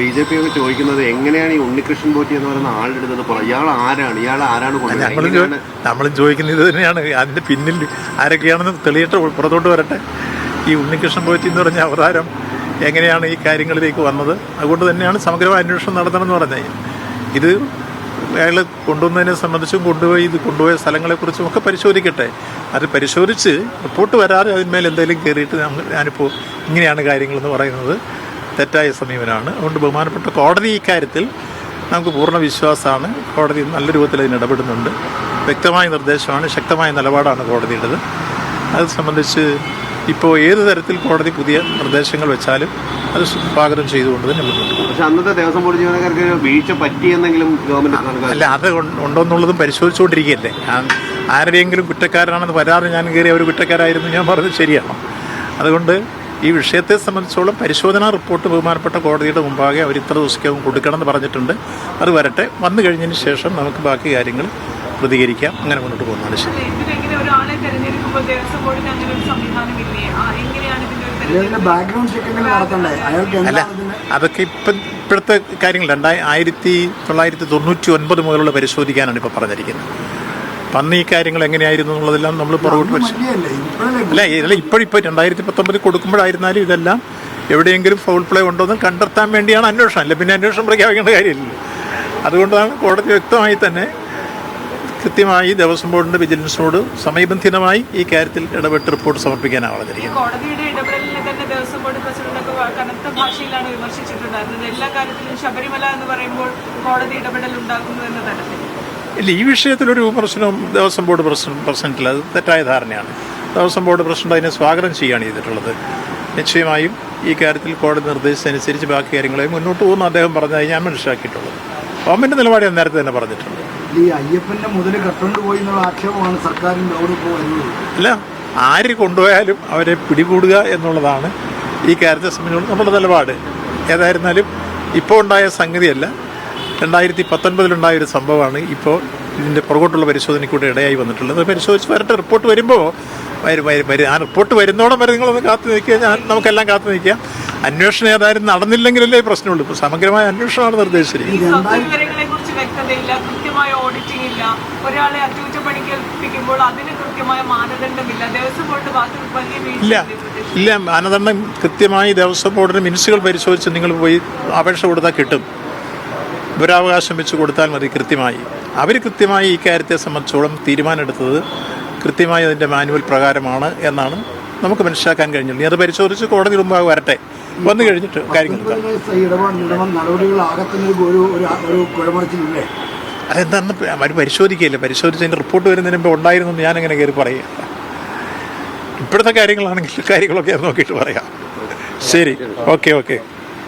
B J P ഒക്കെ ചോദിക്കുന്നത് എങ്ങനെയാണ് ഈ ഉണ്ണികൃഷ്ണൻ പോറ്റി എന്ന് പറയുന്ന ആളുടെ അടുത്ത് പറ ഇയാൾ ആരാണ്? ഇയാൾ ആരാണ് നമ്മൾ ചോദിക്കുന്നത് ഇത് തന്നെയാണ്. അതിന്റെ പിന്നിൽ ആരൊക്കെയാണെന്ന് തെളിയിട്ട് പുറത്തോട്ട് വരട്ടെ. ഈ ഉണ്ണികൃഷ്ണൻ പോറ്റി എന്ന് പറഞ്ഞ അവതാരം എങ്ങനെയാണ് ഈ കാര്യങ്ങളിലേക്ക് വന്നത്? അതുകൊണ്ട് തന്നെയാണ് സമഗ്രമായ അന്വേഷണം നടത്തണമെന്ന് പറഞ്ഞത്. ഇത് അയാൾ കൊണ്ടുവന്നതിനെ സംബന്ധിച്ചും കൊണ്ടുപോയി ഇത് കൊണ്ടുപോയ സ്ഥലങ്ങളെക്കുറിച്ചും ഒക്കെ പരിശോധിക്കട്ടെ. അത് പരിശോധിച്ച് റിപ്പോർട്ട് വരാതെ അതിന്മേൽ എന്തെങ്കിലും കയറിയിട്ട് ഞാനിപ്പോൾ ഇങ്ങനെയാണ് കാര്യങ്ങളെന്ന് പറയുന്നത്. തെറ്റായ സമീപനമാണ്. അതുകൊണ്ട് ബഹുമാനപ്പെട്ട കോടതി ഇക്കാര്യത്തിൽ നമുക്ക് പൂർണ വിശ്വാസമാണ്. കോടതി നല്ല രൂപത്തിൽ അതിന് ഇടപെടുന്നുണ്ട്. വ്യക്തമായ നിർദ്ദേശമാണ് ശക്തമായ നിലപാടാണ് കോടതിയുടേത്. അത് സംബന്ധിച്ച് ഇപ്പോൾ ഏത് തരത്തിൽ കോടതി പുതിയ നിർദ്ദേശങ്ങൾ വെച്ചാലും അത് സ്വാഗതം ചെയ്തുകൊണ്ട് തന്നെ പക്ഷേ അന്നത്തെ ദേവസ്വം ബോർഡ് ജീവനക്കാർക്ക് വീഴ്ച പറ്റിയെന്നെങ്കിലും ഗവൺമെന്റ് അല്ല അത് ഉണ്ടോന്നുള്ളതും പരിശോധിച്ചുകൊണ്ടിരിക്കുകയല്ലേ? ആരുടെയെങ്കിലും കുറ്റക്കാരനാണെന്ന് വരാതെ ഞാൻ കയറി അവർ കുറ്റക്കാരായിരുന്നു ഞാൻ പറഞ്ഞത് ശരിയാണ്. അതുകൊണ്ട് ഈ വിഷയത്തെ സംബന്ധിച്ചോളം പരിശോധനാ റിപ്പോർട്ട് ബഹുമാനപ്പെട്ട കോടതിയുടെ മുമ്പാകെ അവർ ഇത്ര ദിവസക്കകം കൊടുക്കണമെന്ന് പറഞ്ഞിട്ടുണ്ട്. അത് വരട്ടെ. വന്നു കഴിഞ്ഞതിന് ശേഷം നമുക്ക് ബാക്കി കാര്യങ്ങൾ പ്രതികരിക്കാം. അങ്ങനെ മുന്നോട്ട് പോകുന്നതാണ് ശരി. അല്ല, അതൊക്കെ ഇപ്പം ഇപ്പോഴത്തെ കാര്യങ്ങൾ രണ്ടായി ആയിരത്തി തൊള്ളായിരത്തി തൊണ്ണൂറ്റി ഒൻപത് മുതലുള്ള പരിശോധിക്കാനാണ് ഇപ്പോൾ പറഞ്ഞിരിക്കുന്നത്. അന്ന് ഈ കാര്യങ്ങൾ എങ്ങനെയായിരുന്നു എന്നുള്ളതെല്ലാം നമ്മൾ പുറകോട്ട് അല്ല അല്ല ഇപ്പോഴിപ്പോൾ രണ്ടായിരത്തി പത്തൊമ്പതിൽ കൊടുക്കുമ്പോഴായിരുന്നാലും ഇതെല്ലാം എവിടെയെങ്കിലും ഫൗൾ പ്ലേ ഉണ്ടോ എന്ന് കണ്ടെത്താൻ വേണ്ടിയാണ് അന്വേഷണം. അല്ല പിന്നെ അന്വേഷണം പ്രഖ്യാപിക്കേണ്ട കാര്യമില്ല അതുകൊണ്ടാണ് കോടതി വ്യക്തമായി തന്നെ കൃത്യമായി ദേവസ്വം ബോർഡിന്റെ വിജിലൻസിനോട് സമയബന്ധിതമായി ഈ കാര്യത്തിൽ ഇടപെട്ട് റിപ്പോർട്ട് സമർപ്പിക്കാനാണ് പറഞ്ഞിരിക്കുന്നത് ശബരിമല എന്ന് പറയുമ്പോൾ കോടതി ഇടപെടൽ ഉണ്ടാക്കുന്നു എന്ന തരത്തിൽ. ഇല്ല ഈ വിഷയത്തിലൊരു വിമർശനവും ദേവസ്വം ബോർഡ് പ്രസിഡന്റ് പ്രസിഡന്റിൽ അത് തെറ്റായ ധാരണയാണ്. ദേവസ്വം ബോർഡ് പ്രസിഡന്റ് അതിനെ സ്വാഗതം ചെയ്യുകയാണ് ചെയ്തിട്ടുള്ളത്. നിശ്ചയമായും ഈ കാര്യത്തിൽ കോടതി നിർദ്ദേശിച്ചനുസരിച്ച് ബാക്കി കാര്യങ്ങളെ മുന്നോട്ട് പോകുന്ന അദ്ദേഹം പറഞ്ഞതായി ഞാൻ മനസ്സിലാക്കിയിട്ടുള്ളത്. ഗവൺമെന്റ് നിലപാട് ഞാൻ നേരത്തെ തന്നെ പറഞ്ഞിട്ടുണ്ട്. ഈ അയ്യപ്പന്റെ മുതൽ എന്നുള്ള ആക്ഷേപമാണ് സർക്കാരിന്റെ അല്ല ആര് കൊണ്ടുപോയാലും അവരെ പിടികൂടുക എന്നുള്ളതാണ് ഈ കാര്യത്തെ സംബന്ധിച്ചുള്ള നമ്മുടെ നിലപാട്. ഏതായിരുന്നാലും ഇപ്പോൾ ഉണ്ടായ സംഗതിയല്ല രണ്ടായിരത്തി പത്തൊൻപതിലുണ്ടായ ഒരു സംഭവമാണ്. ഇപ്പോൾ ഇതിന്റെ പുറകോട്ടുള്ള പരിശോധനയ്ക്കൂടെ ഇടയായി വന്നിട്ടുള്ളത്. പരിശോധിച്ച് വരട്ടെ. റിപ്പോർട്ട് വരുമ്പോൾ വരും വരും വരും. ആ റിപ്പോർട്ട് വരുന്നോടം വരെ നിങ്ങളൊന്ന് കാത്തു നിൽക്കുക. ഞാൻ നമുക്കെല്ലാം കാത്തു നിൽക്കാം. അന്വേഷണം ഏതായാലും നടന്നില്ലെങ്കിലല്ലേ പ്രശ്നമുള്ളൂ. ഇപ്പോൾ സമഗ്രമായ അന്വേഷണമാണ് നിർദ്ദേശിച്ചിരിക്കുന്നത്. ഇല്ല. ഇല്ല. മാനദണ്ഡം കൃത്യമായി ദേവസ്വം ബോർഡിന് മിനിസുകൾ പരിശോധിച്ച് നിങ്ങൾ പോയി അപേക്ഷ കൊടുത്താൽ കിട്ടും. വിവരാവകാശം വെച്ച് കൊടുത്താൽ മതി കൃത്യമായി. അവർ കൃത്യമായി ഈ കാര്യത്തെ സംബന്ധിച്ചോളം തീരുമാനമെടുത്തത് കൃത്യമായി അതിന്റെ മാനുവൽ പ്രകാരമാണ് എന്നാണ് നമുക്ക് മനസ്സിലാക്കാൻ കഴിഞ്ഞത്. നീ അത് പരിശോധിച്ച് കോടതി മുമ്പാകെ വരട്ടെ. വന്നു കഴിഞ്ഞിട്ട് കാര്യങ്ങൾ അതെന്താണെന്ന് അവർ പരിശോധിക്കുകയില്ല? പരിശോധിച്ചതിന്റെ റിപ്പോർട്ട് വരുന്നതിന് മുമ്പ് ഉണ്ടായിരുന്നു ഞാൻ എങ്ങനെ കയറി പറയുക? ഇപ്പോഴത്തെ കാര്യങ്ങളാണെങ്കിൽ കാര്യങ്ങളൊക്കെ നോക്കിയിട്ട് പറയാം. ശരി. Okay okay.